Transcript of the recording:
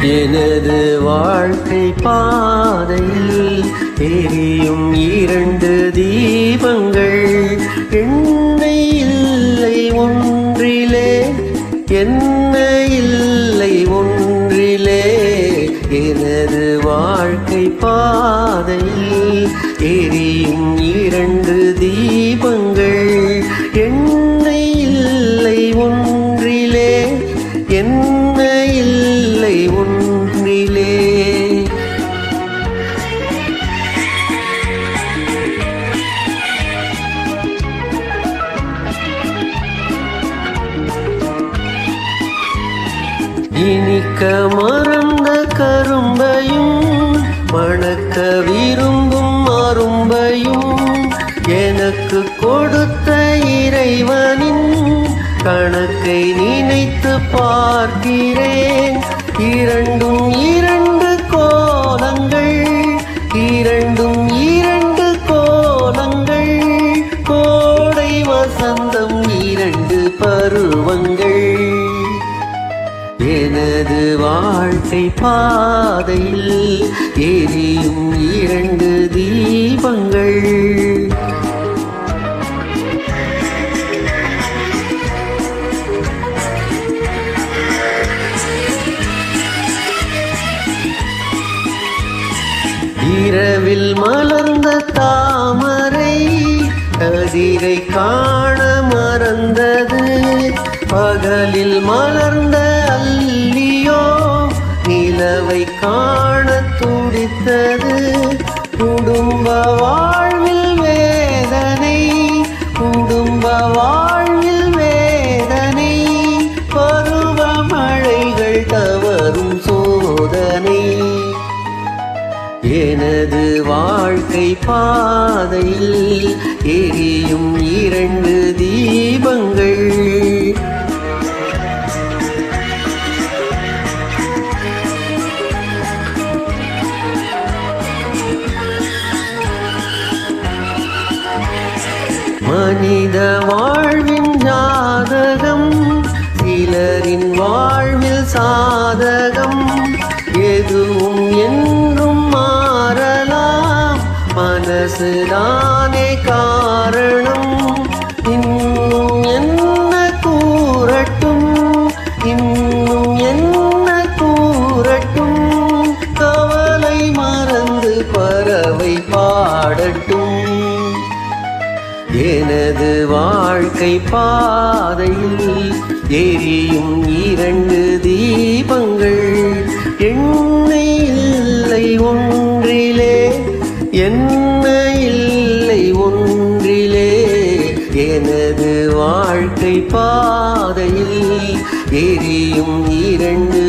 எனது வாழ்க்கை பாதையில் எரியும் இரண்டு தீபங்கள். என்னை இல்லை ஒன்றிலே என்ன இல்லை ஒன்றிலே. எனது வாழ்க்கை பாதையில் எரியும் இரண்டு தீபங்கள். இனிக்க மறந்த கரும்பையும் மணக்க விரும்பும் அரும்பையும் எனக்கு கொடுத்த இறைவனின் கணக்கை நினைத்து பார்க்கிறேன். இரண்டும் இரண்டு கோலங்கள் இரண்டும் இரண்டு கோலங்கள் கோடை வசந்தம் இரண்டு பருவங்கள். எனது வாழ்க்கை பாதையில் எரியும் இரண்டு தீபங்கள். இரவில் மலர்ந்த தாமரை கதிரை காண மறந்தது. பகலில் மலர்ந்த காண துடித்தது. குடும்ப வாழ்வில் வேதனை குடும்ப வாழ்வில் வேதனை. பருவமழைகள் தவறும் சோதனை. எனது வாழ்க்கை பாதையில் எரியும் இரண்டு தீபங்கள். மனித வாழ்வின் ஜாதகம் சிலரின் வாழ்வில் சாதகம். எதுவும் என்றும் மாறலாம் மனசுதானே காரணம். எனது வாழ்க்கை பாதையில் எரியும் இரண்டு தீபங்கள். எண்ணெய் இல்லை ஒன்றிலே எண்ணெய் இல்லை ஒன்றிலே. எனது வாழ்க்கை பாதையில் எரியும் இரண்டு